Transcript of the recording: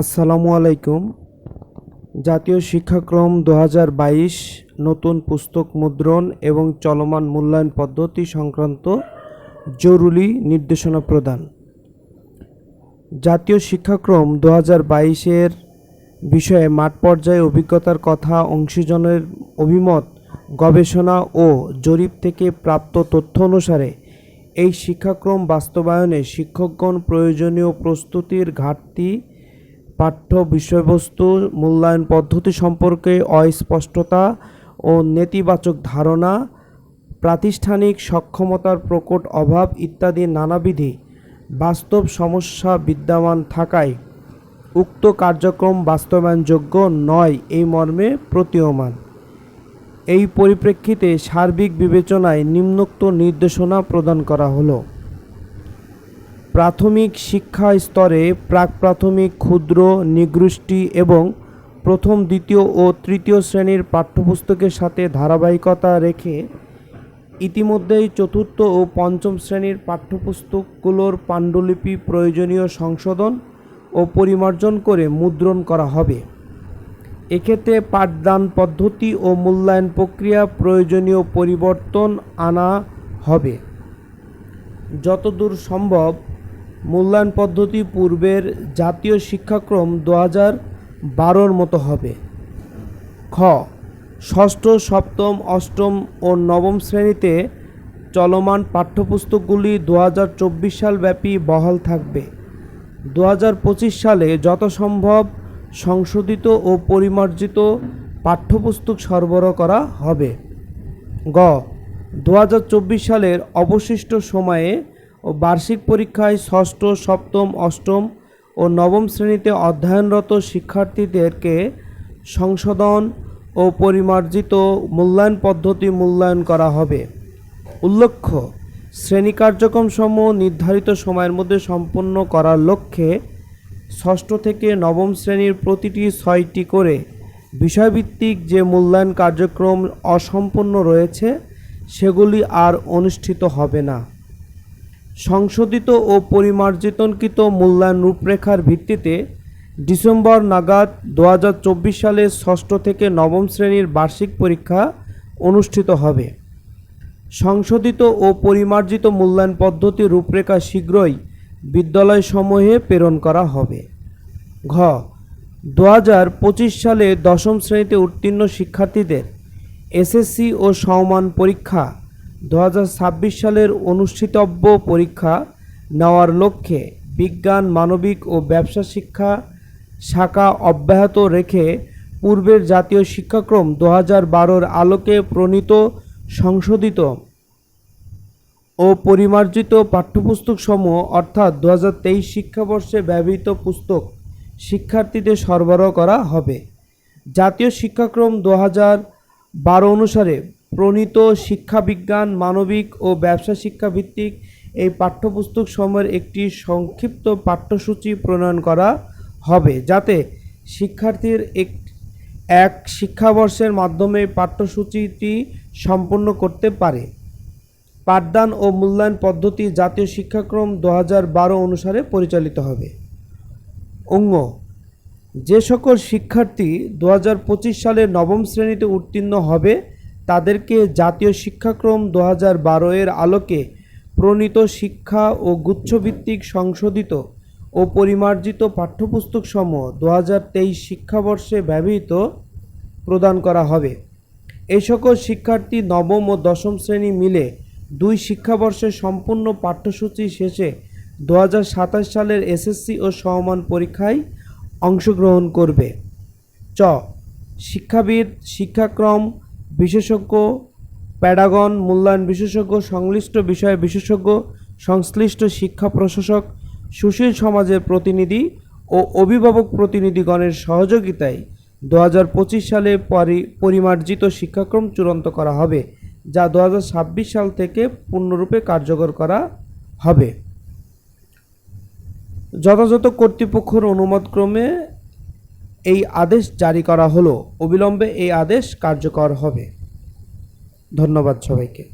আসসালামু আলাইকুম। জাতীয় শিক্ষাক্রম দু হাজার বাইশ নতুন পুস্তক মুদ্রণ এবং চলমান মূল্যায়ন পদ্ধতি সংক্রান্ত জরুরি নির্দেশনা প্রদান। জাতীয় শিক্ষাক্রম দু বাইশের বিষয়ে মাঠ পর্যায়ে অভিজ্ঞতার কথা, অংশীজনের অভিমত, গবেষণা ও জরিপ থেকে প্রাপ্ত তথ্য অনুসারে এই শিক্ষাক্রম বাস্তবায়নে শিক্ষকগণ প্রয়োজনীয় প্রস্তুতির ঘাটতি পাঠ্য বিষয়বস্তু, মূল্যায়ন পদ্ধতি সম্পর্কে অস্পষ্টতা ও নেতিবাচক ধারণা, প্রাতিষ্ঠানিক সক্ষমতার প্রকট অভাব ইত্যাদি নানাবিধি বাস্তব সমস্যা বিদ্যমান থাকায় উক্ত কার্যক্রম বাস্তবায়নযোগ্য নয় এই মর্মে প্রতীয়মান। এই পরিপ্রেক্ষিতে সার্বিক বিবেচনায় নিম্নোক্ত নির্দেশনা প্রদান করা হলো। প্রাথমিক শিক্ষা স্তরে প্রাক প্রাথমিক, ক্ষুদ্র, নিগৃষ্টি এবং প্রথম, দ্বিতীয় ও তৃতীয় শ্রেণির পাঠ্যপুস্তকের সাথে ধারাবাহিকতা রেখে ইতিমধ্যেই চতুর্থ ও পঞ্চম শ্রেণির পাঠ্যপুস্তকগুলোর পাণ্ডুলিপি প্রয়োজনীয় সংশোধন ও পরিমার্জন করে মুদ্রণ করা হবে। এক্ষেত্রে পাঠদান পদ্ধতি ও মূল্যায়ন প্রক্রিয়া প্রয়োজনীয় পরিবর্তন আনা হবে। যতদূর সম্ভব মূল্যায়ন পদ্ধতি পূর্বের জাতীয় শিক্ষাক্রম দু হাজার বারোর মতো হবে। খ, ষষ্ঠ, সপ্তম, অষ্টম ও নবম শ্রেণীতে চলমান পাঠ্যপুস্তকগুলি দু হাজার চব্বিশ সাল ব্যাপী বহাল থাকবে। দু হাজার পঁচিশ সালে যত সম্ভব সংশোধিত ও পরিমার্জিত পাঠ্যপুস্তক সরবরাহ করা হবে। গ দু হাজার চব্বিশ সালের অবশিষ্ট সময়ে ও বার্ষিক পরীক্ষায় ষষ্ঠ, সপ্তম, অষ্টম ও নবম শ্রেণীতে অধ্যয়নরত শিক্ষার্থীদেরকে সংশোধন ও পরিমার্জিত মূল্যায়ন পদ্ধতি মূল্যায়ন করা হবে। উল্লেখ্য, শ্রেণি কার্যক্রম সমূহ নির্ধারিত সময়ের মধ্যে সম্পন্ন করার লক্ষ্যে ষষ্ঠ থেকে নবম শ্রেণির প্রতিটি ছয়টি করে বিষয়ভিত্তিক যে মূল্যায়ন কার্যক্রম অসম্পূর্ণ রয়েছে, সেগুলি আর অনুষ্ঠিত হবে না। সংশোধিত ও পরিমার্জিতকৃত মূল্যায়ন রূপরেখার ভিত্তিতে ডিসেম্বর নাগাদ দু হাজার চব্বিশ সালে ষষ্ঠ থেকে নবম শ্রেণির বার্ষিক পরীক্ষা অনুষ্ঠিত হবে। সংশোধিত ও পরিমার্জিত মূল্যায়ন পদ্ধতি রূপরেখা শীঘ্রই বিদ্যালয়সমূহে প্রেরণ করা হবে। ঘ। দু হাজার পঁচিশ সালে দশম শ্রেণীতে উত্তীর্ণ শিক্ষার্থীদের এসএসসি ও সমমান পরীক্ষা দু হাজার ছাব্বিশ সালের অনুষ্ঠিতব্য পরীক্ষা নেওয়ার লক্ষ্যে বিজ্ঞান, মানবিক ও ব্যবসা শিক্ষা শাখা অব্যাহত রেখে পূর্বের জাতীয় শিক্ষাক্রম দু হাজার বারোর আলোকে প্রণীত, সংশোধিত ও পরিমার্জিত পাঠ্যপুস্তকসমূহ, অর্থাৎ দু হাজার তেইশ শিক্ষাবর্ষে ব্যবহৃত পুস্তক শিক্ষার্থীদের সরবরাহ করা হবে। জাতীয় শিক্ষাক্রম দু বারো অনুসারে প্রণীত শিক্ষাবিজ্ঞান, মানবিক ও ব্যবসা শিক্ষা ভিত্তিক এই পাঠ্যপুস্তক সময়ের একটি সংক্ষিপ্ত পাঠ্যসূচি প্রণয়ন করা হবে, যাতে শিক্ষার্থীর এক এক শিক্ষাবর্ষের মাধ্যমে পাঠ্যসূচিটি সম্পন্ন করতে পারে। পাঠদান ও মূল্যায়ন পদ্ধতি জাতীয় শিক্ষাক্রম দু বারো অনুসারে পরিচালিত হবে। অঙ্গ, যে সকল শিক্ষার্থী দু হাজার পঁচিশ সালে নবম শ্রেণীতে উত্তীর্ণ হবে তাদেরকে জাতীয় শিক্ষাক্রম দু হাজার বারো এর আলোকে প্রণীত শিক্ষা ও গুচ্ছভিত্তিক সংশোধিত ও পরিমার্জিত পাঠ্যপুস্তক পাঠ্যপুস্তকসমূহ দু হাজার তেইশ শিক্ষাবর্ষে ব্যবহৃত প্রদান করা হবে। এই সকল শিক্ষার্থী নবম ও দশম শ্রেণি মিলে দুই শিক্ষাবর্ষের সম্পূর্ণ পাঠ্যসূচি শেষে দু হাজার সাতাশ সালের এসএসসি ও সমমান পরীক্ষায় অংশগ্রহণ করবে। চ শিক্ষাবিদ, শিক্ষাক্রম বিশেষজ্ঞ, প্যাডাগন, মূল্যায়ন বিশেষজ্ঞ, সংশ্লিষ্ট বিষয়ে বিশেষজ্ঞ, সংশ্লিষ্ট শিক্ষা প্রশাসক, সুশীল সমাজের প্রতিনিধি ও অভিভাবক প্রতিনিধিগণের সহযোগিতায় দু হাজার পঁচিশ সালে পরি, পরিমার্জিত শিক্ষাক্রম চূড়ান্ত করা হবে, যা দু হাজার ছাব্বিশ সাল থেকে পূর্ণরূপে কার্যকর করা হবে। যথাযথ কর্তৃপক্ষের অনুমোদক্রমে এই আদেশ জারি করা হলো। অবিলম্বে এই আদেশ কার্যকর হবে। ধন্যবাদ সবাইকে।